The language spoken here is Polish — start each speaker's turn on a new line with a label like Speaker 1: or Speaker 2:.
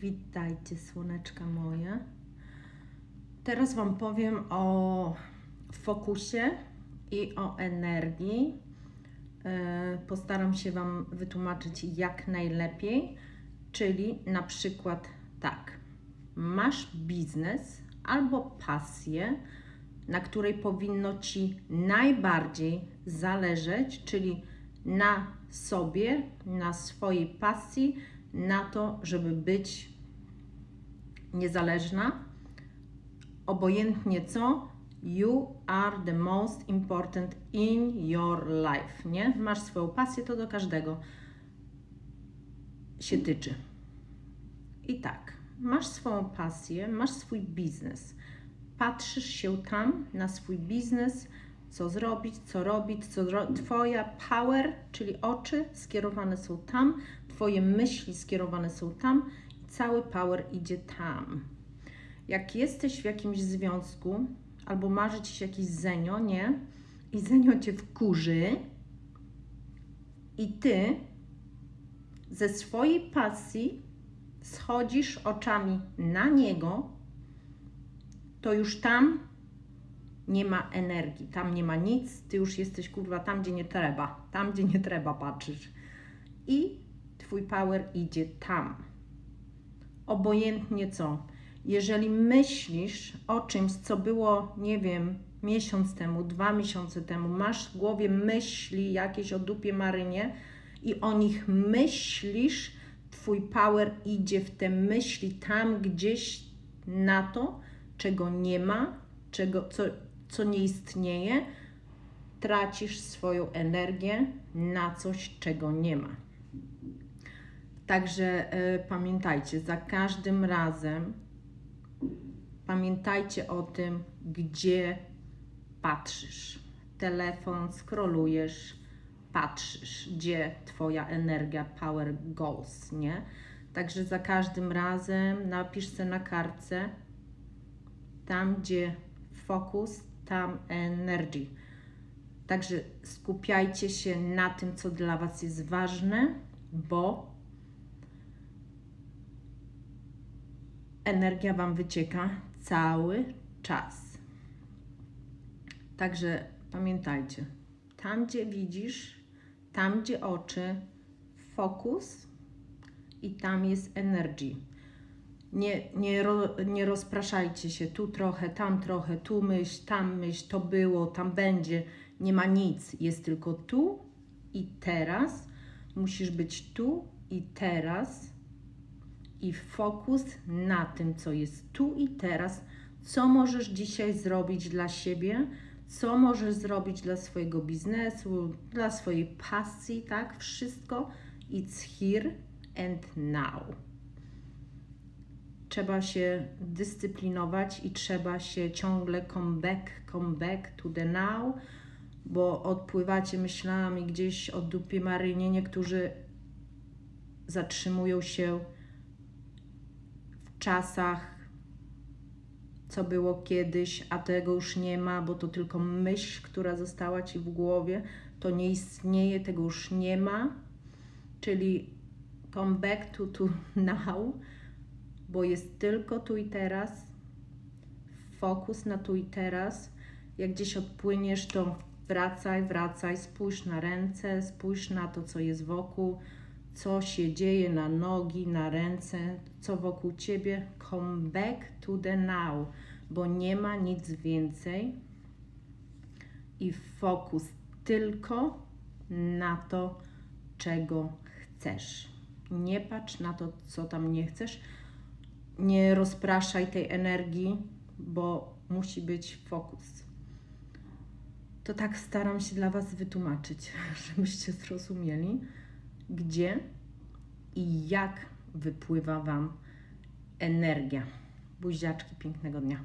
Speaker 1: Witajcie, słoneczka moje. Teraz Wam powiem o fokusie i o energii. E, Postaram się Wam wytłumaczyć jak najlepiej, czyli na przykład tak. Masz biznes albo pasję, na której powinno Ci najbardziej zależeć, czyli na sobie, na swojej pasji, na to, żeby być niezależna. Obojętnie co, you are the most important in your life, nie? Masz swoją pasję, to do każdego się tyczy. I tak, masz swoją pasję, masz swój biznes. Patrzysz się tam na swój biznes, co zrobić, co robić, co zro... Twoja power, czyli oczy skierowane są tam, Twoje myśli skierowane są tam cały power idzie tam. Jak jesteś w jakimś związku albo marzy Ci się jakiś zenio, nie? I zenio Cię wkurzy i Ty ze swojej pasji schodzisz oczami na niego, to już tam nie ma energii, tam nie ma nic, ty już jesteś kurwa tam, gdzie nie trzeba, tam, gdzie nie trzeba patrzysz. I twój power idzie tam. Obojętnie co. Jeżeli myślisz o czymś, co było, nie wiem, miesiąc temu, dwa miesiące temu, masz w głowie myśli jakieś o dupie Marynie i o nich myślisz, twój power idzie w te myśli tam gdzieś na to, czego nie ma, czego, co, co nie istnieje, tracisz swoją energię na coś, czego nie ma. Także e, pamiętajcie, za każdym razem pamiętajcie o tym, gdzie patrzysz. Telefon scrollujesz, patrzysz, gdzie Twoja energia, power goes, nie? Także za każdym razem napisz sobie na kartce, tam gdzie fokus, tam energy. Także skupiajcie się na tym, co dla Was jest ważne, bo energia Wam wycieka cały czas. Także pamiętajcie, tam gdzie widzisz, tam gdzie oczy, fokus i tam jest energy. Nie, nie, ro, nie rozpraszajcie się tu trochę, tam trochę, tu myśl, tam myśl, to było, tam będzie. Nie ma nic, jest tylko tu i teraz. Musisz być tu i teraz i fokus na tym, co jest tu i teraz, co możesz dzisiaj zrobić dla siebie, co możesz zrobić dla swojego biznesu, dla swojej pasji, tak? Wszystko it's here and now. Trzeba się dyscyplinować i trzeba się ciągle come back, come back to the now, bo odpływacie myślami gdzieś o dupie Marynie. Niektórzy zatrzymują się w czasach, co było kiedyś, a tego już nie ma, bo to tylko myśl, która została ci w głowie. To nie istnieje, tego już nie ma. Czyli come back to, to now, bo jest tylko tu i teraz. Fokus na tu i teraz. Jak gdzieś odpłyniesz, to wracaj, wracaj, spójrz na ręce, spójrz na to, co jest wokół, co się dzieje na nogi, na ręce, co wokół ciebie. Come back to the now, bo nie ma nic więcej. I fokus tylko na to, czego chcesz. Nie patrz na to, co tam nie chcesz. Nie rozpraszaj tej energii, bo musi być fokus. To tak staram się dla Was wytłumaczyć, żebyście zrozumieli, gdzie i jak wypływa Wam energia. Buziaczki, pięknego dnia.